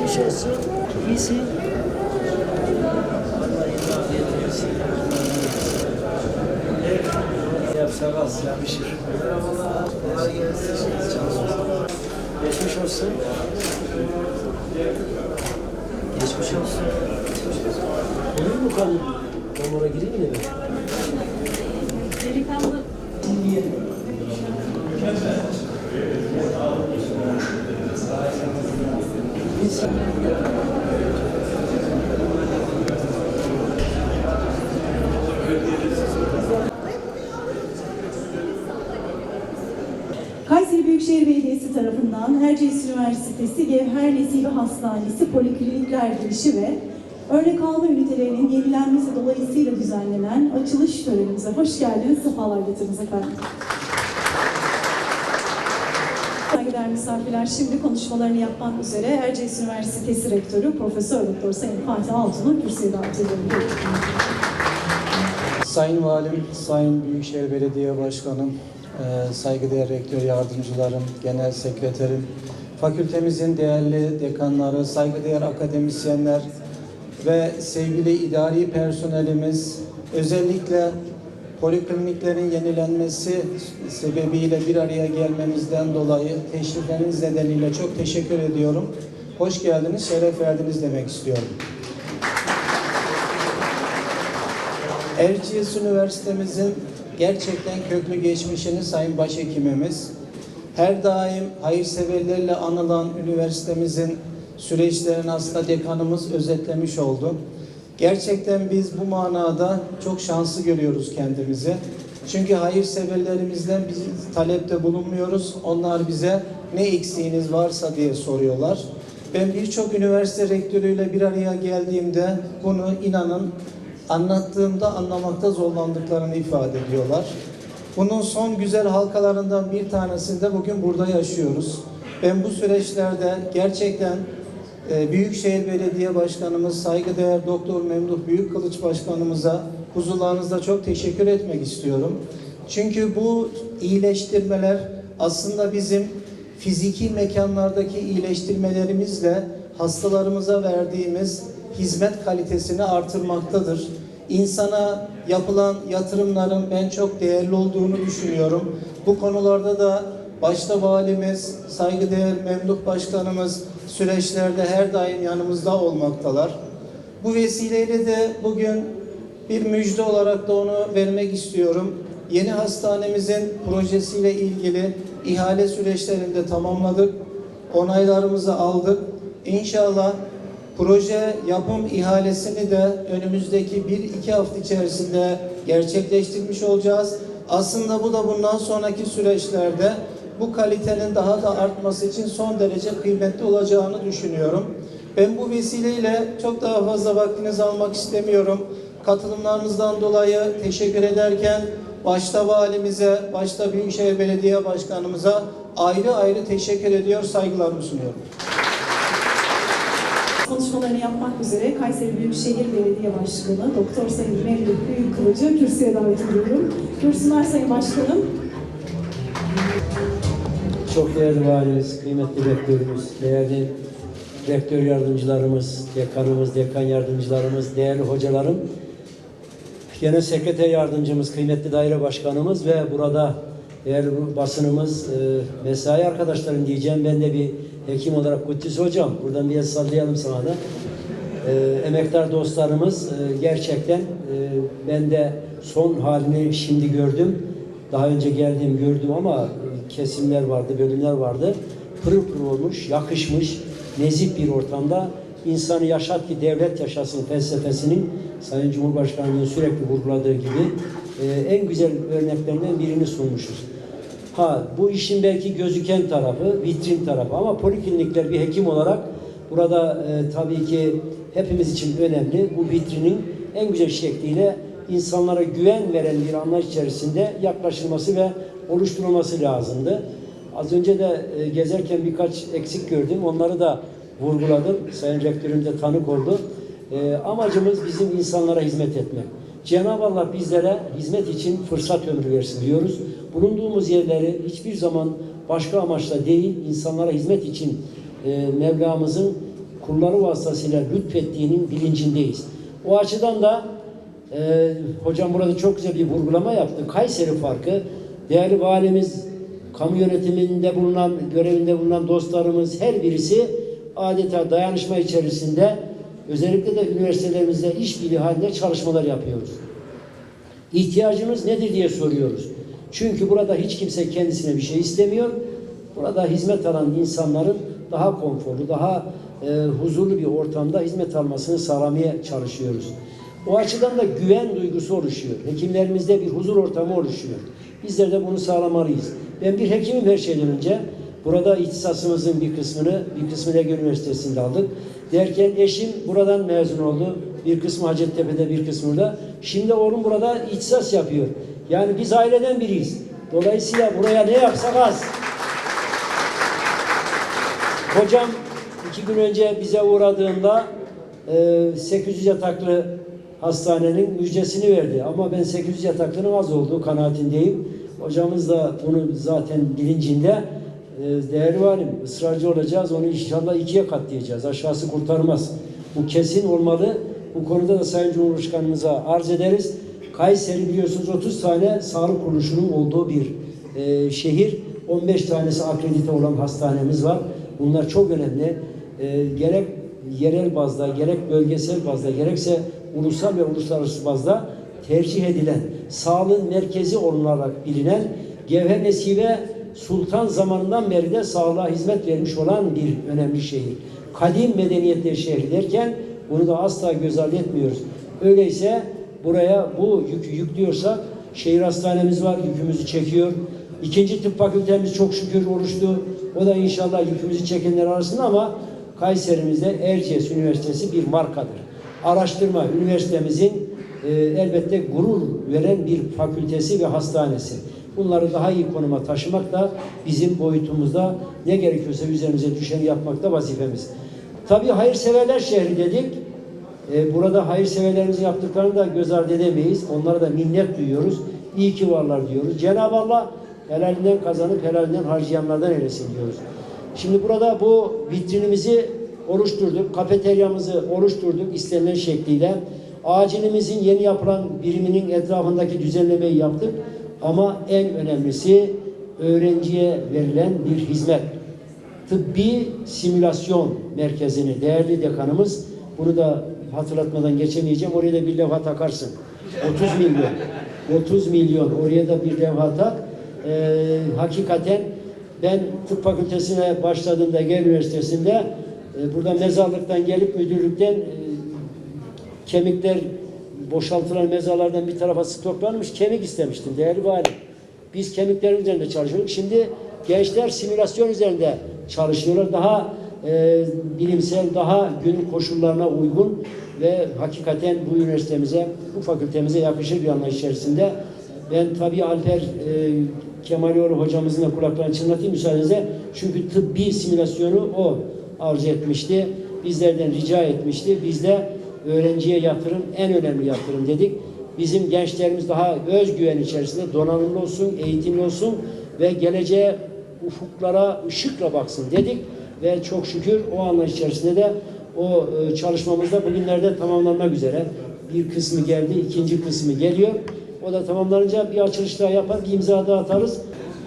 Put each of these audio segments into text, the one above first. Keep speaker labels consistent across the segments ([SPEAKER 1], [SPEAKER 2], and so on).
[SPEAKER 1] Geçmiş olsun. İyisin. Yapsamaz, yapışır. Geçmiş olsun. Geçmiş olsun. Olur mu kan? Damara gireyim mi?
[SPEAKER 2] Delikanlı
[SPEAKER 1] Dinleyelim.
[SPEAKER 3] Kayseri Büyükşehir Belediyesi tarafından Erciyes Üniversitesi Gevher Nesibi Hastanesi Poliklinikler Girişi ve örnek alma ünitelerinin yenilenmesi dolayısıyla düzenlenen açılış törenimize hoş geldiniz, sefalar getirdiniz efendim. Saygıdeğer misafirler şimdi konuşmalarını yapmak üzere Erciyes Üniversitesi Rektörü Profesör Doktor Sayın Fatih Altun'u kürsüye davet ediyorum.
[SPEAKER 4] Sayın Valim, Sayın Büyükşehir Belediye Başkanım, e, saygıdeğer rektör yardımcılarım, genel sekreterim, fakültemizin değerli dekanları, saygıdeğer akademisyenler ve sevgili idari personelimiz, özellikle polikliniklerin yenilenmesi sebebiyle bir araya gelmemizden dolayı teşrifleriniz nedeniyle çok teşekkür ediyorum. Hoş geldiniz, şeref verdiniz demek istiyorum. Erciyes Üniversitemizin gerçekten köklü geçmişini Sayın Başhekimimiz her daim hayırseverlerle anılan üniversitemizin süreçlerini aslında dekanımız özetlemiş oldu. Gerçekten biz bu manada çok şanslı görüyoruz kendimizi. Çünkü hayırseverlerimizden biz talepte bulunmuyoruz. Onlar bize ne eksiğiniz varsa diye soruyorlar. Ben birçok üniversite rektörüyle bir araya geldiğimde bunu inanın anlattığımda anlamakta zorlandıklarını ifade ediyorlar. Bunun son güzel halkalarından bir tanesini de bugün burada yaşıyoruz. Ben bu süreçlerde gerçekten Büyükşehir Belediye Başkanımız, saygıdeğer Doktor Memduh Büyükkılıç Başkanımıza huzurlarınızda çok teşekkür etmek istiyorum. Çünkü bu iyileştirmeler aslında bizim fiziki mekanlardaki iyileştirmelerimizle hastalarımıza verdiğimiz hizmet kalitesini artırmaktadır. İnsana yapılan yatırımların ben çok değerli olduğunu düşünüyorum. Bu konularda da başta valimiz, saygıdeğer Memduh Başkanımız süreçlerde her daim yanımızda olmaktalar. Bu vesileyle de bugün bir müjde olarak da onu vermek istiyorum. Yeni hastanemizin projesiyle ilgili ihale süreçlerini de tamamladık. Onaylarımızı aldık. İnşallah proje yapım ihalesini de önümüzdeki bir iki hafta içerisinde gerçekleştirmiş olacağız. Aslında bu da bundan sonraki süreçlerde bu kalitenin daha da artması için son derece kıymetli olacağını düşünüyorum. Ben bu vesileyle çok daha fazla vaktinizi almak istemiyorum. Katılımlarınızdan dolayı teşekkür ederken başta valimize, başta Büyükşehir Belediye Başkanımıza ayrı ayrı teşekkür ediyor, saygılarımı sunuyorum.
[SPEAKER 3] Konuşmalarını yapmak üzere Kayseri Büyükşehir Belediye Başkanı Doktor Sayın Memduh Büyükkılıç'ı kürsüye davet ediyorum. Kürsüler Sayın Başkanım.
[SPEAKER 5] Çok değerli valimiz, kıymetli rektörümüz, değerli rektör yardımcılarımız, dekanımız, dekan yardımcılarımız, değerli hocalarım, genel sekreter yardımcımız, kıymetli daire başkanımız ve burada değerli basınımız, e, mesai arkadaşlarım diyeceğim. Ben de bir hekim olarak Kudüs hocam, buradan bir el sallayalım sana da. E, emektar dostlarımız e, gerçekten e, ben de son halini şimdi gördüm. Daha önce geldiğim gördüm ama kesimler vardı, bölümler vardı. Pırıl pırıl olmuş, yakışmış, nezih bir ortamda insanı yaşat ki devlet yaşasın felsefesinin Sayın Cumhurbaşkanı'nın sürekli vurguladığı gibi e, en güzel örneklerinden birini sunmuşuz. Ha bu işin belki gözüken tarafı, vitrin tarafı ama poliklinikler bir hekim olarak burada e, tabii ki hepimiz için önemli. Bu vitrinin en güzel şekliyle insanlara güven veren bir anlayış içerisinde yaklaşılması ve oluşturulması lazımdı. Az önce de e, gezerken birkaç eksik gördüm. Onları da vurguladım. Sayın Rektörüm de tanık oldu. E, amacımız bizim insanlara hizmet etmek. Cenab-ı Allah bizlere hizmet için fırsat ömrü versin diyoruz. Bulunduğumuz yerleri hiçbir zaman başka amaçla değil, insanlara hizmet için e, Mevlamızın kulları vasıtasıyla lütfettiğinin bilincindeyiz. O açıdan da e, hocam burada çok güzel bir vurgulama yaptı. Kayseri farkı, değerli valimiz, kamu yönetiminde bulunan, görevinde bulunan dostlarımız her birisi adeta dayanışma içerisinde özellikle de üniversitelerimizde işbirliği halinde çalışmalar yapıyoruz. İhtiyacımız nedir diye soruyoruz. Çünkü burada hiç kimse kendisine bir şey istemiyor. Burada hizmet alan insanların daha konforlu, daha e, huzurlu bir ortamda hizmet almasını sağlamaya çalışıyoruz. O açıdan da güven duygusu oluşuyor. Hekimlerimizde bir huzur ortamı oluşuyor. Bizler de bunu sağlamalıyız. Ben bir hekimim her şeyden önce. Burada ihtisasımızın bir kısmını, bir kısmını Ege Üniversitesi'nde aldık. Derken eşim buradan mezun oldu. Bir kısmı Hacettepe'de, bir kısmı da. Şimdi oğlum burada ihtisas yapıyor. Yani biz aileden biriyiz. Dolayısıyla buraya ne yapsak az. Hocam iki gün önce bize uğradığında e, 800 yataklı hastanenin müjdesini verdi. Ama ben 800 yataklının az olduğu kanaatindeyim. Hocamız da bunu zaten bilincinde. E, değerli valim ısrarcı olacağız. Onu inşallah ikiye katlayacağız. Aşağısı kurtarmaz. Bu kesin olmalı. Bu konuda da Sayın Cumhurbaşkanımıza arz ederiz. Kayseri biliyorsunuz 30 tane sağlık kuruluşunun olduğu bir e, şehir. 15 tanesi akredite olan hastanemiz var. Bunlar çok önemli. E, gerek yerel bazda, gerek bölgesel bazda, gerekse ulusal ve uluslararası bazda tercih edilen, sağlığın merkezi olarak bilinen Gevher Nesibe Sultan zamanından beri de sağlığa hizmet vermiş olan bir önemli şehir. Kadim medeniyetler şehri derken bunu da asla göz ardı etmiyoruz. Öyleyse buraya bu yükü yüklüyorsak şehir hastanemiz var, yükümüzü çekiyor. İkinci tıp fakültemiz çok şükür oluştu. O da inşallah yükümüzü çekenler arasında ama Kayserimizde Erciyes Üniversitesi bir markadır. Araştırma üniversitemizin e, elbette gurur veren bir fakültesi ve hastanesi. Bunları daha iyi konuma taşımak da bizim boyutumuzda ne gerekiyorsa üzerimize düşeni yapmakta vazifemiz. Tabii hayırseverler şehri dedik. E, burada hayırseverlerimizin yaptıklarını da göz ardı edemeyiz. Onlara da minnet duyuyoruz. İyi ki varlar diyoruz. Cenab-ı Allah helalinden kazanıp helalinden harcayanlardan eylesin diyoruz. Şimdi burada bu vitrinimizi oluşturduk, kafeteryamızı oluşturduk istenilen şekliyle. Acilimizin yeni yapılan biriminin etrafındaki düzenlemeyi yaptık. Ama en önemlisi öğrenciye verilen bir hizmet. Tıbbi simülasyon merkezini değerli dekanımız bunu da hatırlatmadan geçemeyeceğim. Oraya da bir levha takarsın. 30 milyon. 30 milyon. Oraya da bir levha tak. Ee, hakikaten ben tıp fakültesine başladığımda Ege Üniversitesi'nde e, burada mezarlıktan gelip müdürlükten e, kemikler boşaltılan mezarlardan bir tarafa stoklanmış kemik istemiştim değerli vali. Biz kemiklerin üzerinde çalışıyorduk. Şimdi gençler simülasyon üzerinde çalışıyorlar. Daha e, bilimsel, daha gün koşullarına uygun ve hakikaten bu üniversitemize, bu fakültemize yakışır bir anlayış içerisinde. Ben tabii Alper e, Kemalioğlu hocamızın da kulaklarını çınlatayım müsaadenizle. Çünkü tıbbi simülasyonu o arzu etmişti. Bizlerden rica etmişti. Biz de öğrenciye yatırım en önemli yatırım dedik. Bizim gençlerimiz daha özgüven içerisinde donanımlı olsun, eğitimli olsun ve geleceğe ufuklara ışıkla baksın dedik. Ve çok şükür o anlayış içerisinde de o e, çalışmamızda bugünlerde tamamlanmak üzere. Bir kısmı geldi, ikinci kısmı geliyor. O da tamamlanınca bir açılış daha yapar, bir imza daha atarız.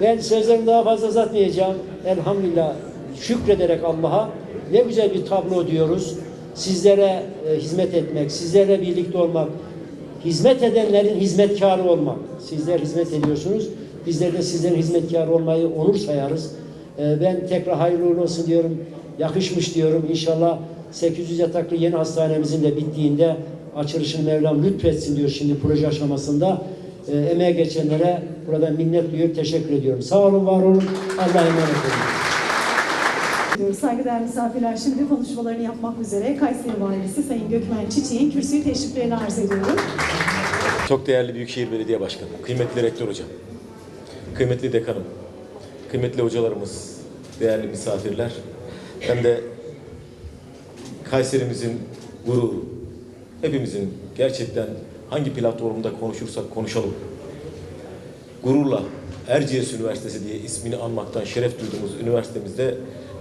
[SPEAKER 5] Ben sözlerimi daha fazla uzatmayacağım. Elhamdülillah şükrederek Allah'a ne güzel bir tablo diyoruz. Sizlere e, hizmet etmek, sizlerle birlikte olmak, hizmet edenlerin hizmetkarı olmak. Sizler hizmet ediyorsunuz. Bizler de sizlerin hizmetkarı olmayı onur sayarız. E, ben tekrar hayırlı uğurlu olsun diyorum. Yakışmış diyorum. İnşallah 800 yataklı yeni hastanemizin de bittiğinde açılışını Mevlam lütfetsin diyor şimdi proje aşamasında. E, emeğe geçenlere burada minnet duyuyor, teşekkür ediyorum. Sağ olun, var olun. Allah'a emanet olun.
[SPEAKER 3] Saygıdeğer misafirler şimdi konuşmalarını yapmak üzere Kayseri Valisi Sayın Gökmen Çiçek'in kürsüyü teşriflerini arz ediyorum.
[SPEAKER 2] Çok değerli Büyükşehir Belediye Başkanı, kıymetli rektör hocam, kıymetli dekanım, kıymetli hocalarımız, değerli misafirler, hem de Kayserimizin gururu, hepimizin gerçekten hangi platformda konuşursak konuşalım, gururla Erciyes Üniversitesi diye ismini anmaktan şeref duyduğumuz üniversitemizde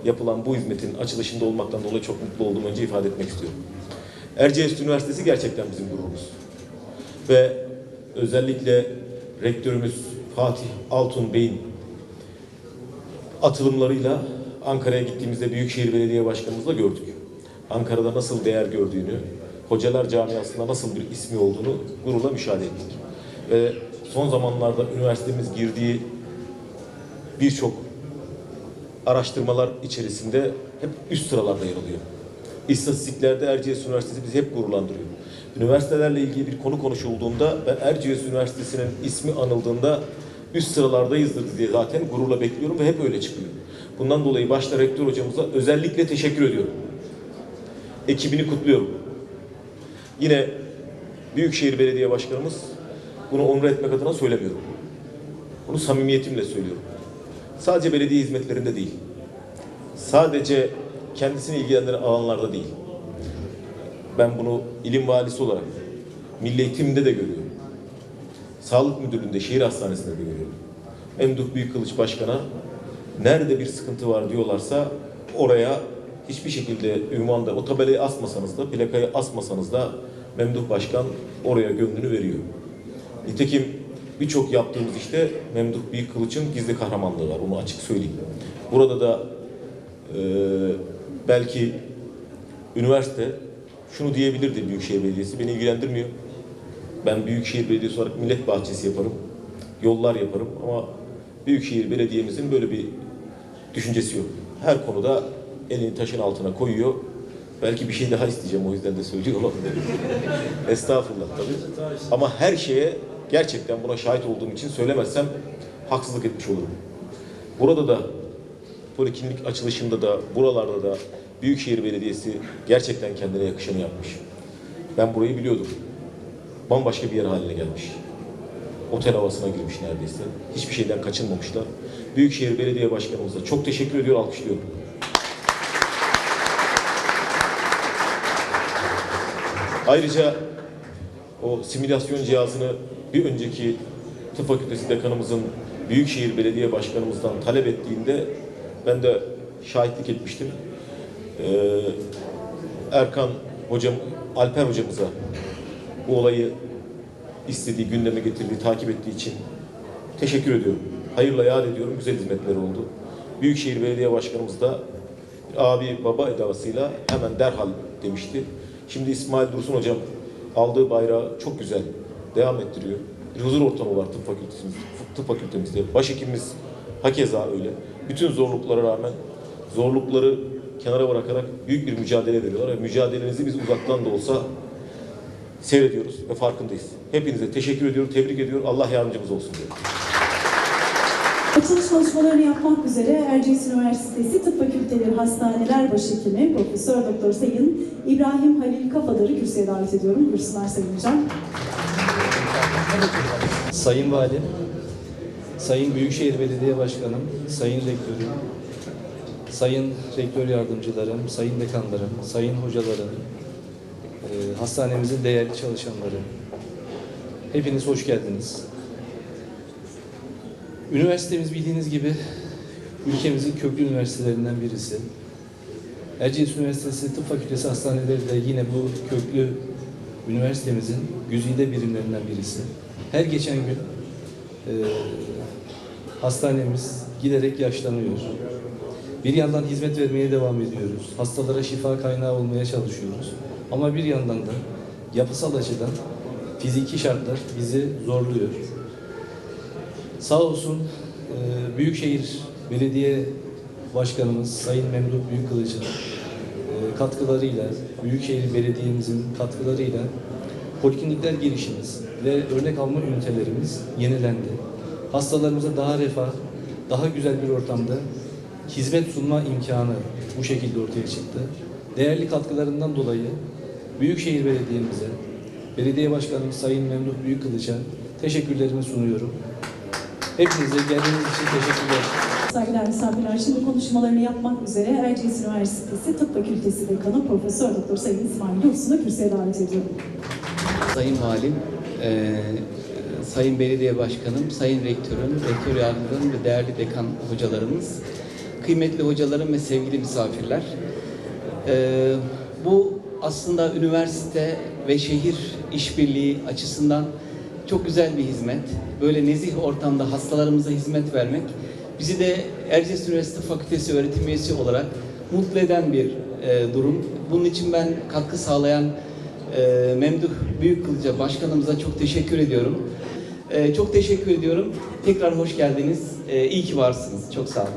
[SPEAKER 2] yapılan bu hizmetin açılışında olmaktan dolayı çok mutlu olduğumu önce ifade etmek istiyorum. Erciyes Üniversitesi gerçekten bizim gururumuz. Ve özellikle rektörümüz Fatih Altun Bey'in atılımlarıyla Ankara'ya gittiğimizde Büyükşehir Belediye Başkanımızla gördük. Ankara'da nasıl değer gördüğünü, hocalar camiasında nasıl bir ismi olduğunu gururla müşahede ettik. Ve son zamanlarda üniversitemiz girdiği birçok araştırmalar içerisinde hep üst sıralarda yer alıyor. İstatistiklerde Erciyes Üniversitesi bizi hep gururlandırıyor. Üniversitelerle ilgili bir konu konuşulduğunda ben Erciyes Üniversitesi'nin ismi anıldığında üst sıralardayızdır diye zaten gururla bekliyorum ve hep öyle çıkıyor. Bundan dolayı başta rektör hocamıza özellikle teşekkür ediyorum. Ekibini kutluyorum. Yine Büyükşehir Belediye Başkanımız bunu onur etmek adına söylemiyorum. Bunu samimiyetimle söylüyorum. Sadece belediye hizmetlerinde değil. Sadece kendisini ilgilendiren alanlarda değil. Ben bunu ilim valisi olarak milli eğitimde de görüyorum. Sağlık Müdürlüğü'nde, şehir hastanesinde de görüyorum. Memduh Büyükkılıç Başkan'a nerede bir sıkıntı var diyorlarsa oraya hiçbir şekilde ünvanda, o tabelayı asmasanız da, plakayı asmasanız da Memduh Başkan oraya gönlünü veriyor. Nitekim birçok yaptığımız işte Memduh Büyükkılıç'ın gizli kahramanlığı var, onu açık söyleyeyim. Burada da e, belki üniversite şunu diyebilirdi Büyükşehir Belediyesi, beni ilgilendirmiyor. Ben Büyükşehir Belediyesi olarak millet bahçesi yaparım, yollar yaparım ama Büyükşehir Belediye'mizin böyle bir düşüncesi yok. Her konuda elini taşın altına koyuyor. Belki bir şey daha isteyeceğim o yüzden de söylüyor olabilir. Estağfurullah tabii. Ama her şeye gerçekten buna şahit olduğum için söylemezsem haksızlık etmiş olurum. Burada da poliklinik açılışında da buralarda da Büyükşehir Belediyesi gerçekten kendine yakışanı yapmış. Ben burayı biliyordum. Bambaşka bir yer haline gelmiş. Otel havasına girmiş neredeyse. Hiçbir şeyden kaçınmamışlar. Büyükşehir Belediye Başkanımıza çok teşekkür ediyor, alkışlıyorum. Ayrıca o simülasyon cihazını bir önceki tıp fakültesi dekanımızın Büyükşehir Belediye Başkanımızdan talep ettiğinde ben de şahitlik etmiştim. Ee, Erkan hocam, Alper hocamıza bu olayı istediği, gündeme getirdiği, takip ettiği için teşekkür ediyorum. Hayırla yad ediyorum. Güzel hizmetler oldu. Büyükşehir Belediye Başkanımız da abi baba edasıyla hemen derhal demişti. Şimdi İsmail Dursun hocam aldığı bayrağı çok güzel devam ettiriyor. Bir huzur ortamı var tıp fakültemizde. Tıp fakültemizde. Başhekimimiz hakeza öyle. Bütün zorluklara rağmen zorlukları kenara bırakarak büyük bir mücadele veriyorlar ve mücadelenizi biz uzaktan da olsa seyrediyoruz ve farkındayız. Hepinize teşekkür ediyorum, tebrik ediyorum. Allah yardımcımız olsun diyorum.
[SPEAKER 3] Açılış konuşmalarını yapmak üzere Erciyes Üniversitesi Tıp Fakülteleri Hastaneler Başhekimi Profesör Doktor Sayın İbrahim Halil Kafadar'ı kürsüye davet ediyorum. Buyursunlar Sayın.
[SPEAKER 6] Sayın Valim, Sayın Büyükşehir Belediye Başkanım, Sayın Rektörüm, Sayın Rektör Yardımcılarım, Sayın Dekanlarım, Sayın Hocalarım, e, hastanemizin değerli çalışanları, hepiniz hoş geldiniz. Üniversitemiz bildiğiniz gibi ülkemizin köklü üniversitelerinden birisi. Erciyes Üniversitesi Tıp Fakültesi Hastaneleri de yine bu köklü üniversitemizin güzide birimlerinden birisi. Her geçen gün e, hastanemiz giderek yaşlanıyor. Bir yandan hizmet vermeye devam ediyoruz. Hastalara şifa kaynağı olmaya çalışıyoruz. Ama bir yandan da yapısal açıdan fiziki şartlar bizi zorluyor. Sağ olsun e, Büyükşehir Belediye Başkanımız Sayın Memduh Büyükkılıç'ın e, katkılarıyla, Büyükşehir Belediye'mizin katkılarıyla poliklinikler girişimiz ve örnek alma ünitelerimiz yenilendi. Hastalarımıza daha refah, daha güzel bir ortamda hizmet sunma imkanı bu şekilde ortaya çıktı. Değerli katkılarından dolayı Büyükşehir Belediye'mize, Belediye Başkanımız Sayın Memduh Büyükkılıç'a teşekkürlerimi sunuyorum. Hepinize geldiğiniz için teşekkürler.
[SPEAKER 3] Saygıdeğer misafirler şimdi konuşmalarını yapmak üzere Erciyes Üniversitesi Tıp Fakültesi Dekanı Profesör Doktor Sayın İsmail Dursun'u kürsüye davet ediyorum.
[SPEAKER 7] Sayın Valim, eee, Sayın Belediye Başkanım, Sayın Rektörüm, Rektör Yardımcılarım ve değerli dekan hocalarımız, kıymetli hocalarım ve sevgili misafirler. Ee, bu aslında üniversite ve şehir işbirliği açısından çok güzel bir hizmet. Böyle nezih ortamda hastalarımıza hizmet vermek bizi de Erciyes Üniversitesi Fakültesi öğretim üyesi olarak mutlu eden bir e, durum. Bunun için ben katkı sağlayan e, Memduh Büyükkılıç'a başkanımıza çok teşekkür ediyorum. E, çok teşekkür ediyorum. Tekrar hoş geldiniz. E, iyi ki varsınız. Çok sağ olun.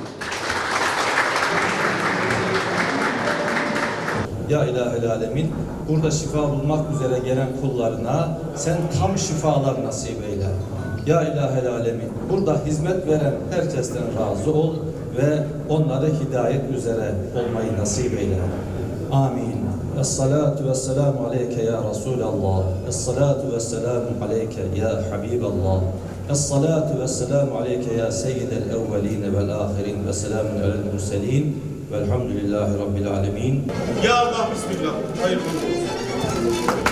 [SPEAKER 8] Ya ilahel alemin, burada şifa bulmak üzere gelen kullarına sen tam şifalar nasip eyle. Ya ilahel alemin, burada hizmet veren herkesten razı ol ve onları hidayet üzere olmayı nasip eyle. Amin. Es-salatu ve selamu aleyke ya Resulallah. Es-salatu ve selamu aleyke ya Habiballah. Es-salatu ve selamu aleyke ya seyyidel evveline vel ahirin ve selamun alel murselin. Velhamdülillahi Rabbil alemin.
[SPEAKER 9] Ya Allah Bismillah. Hayırlı olsun.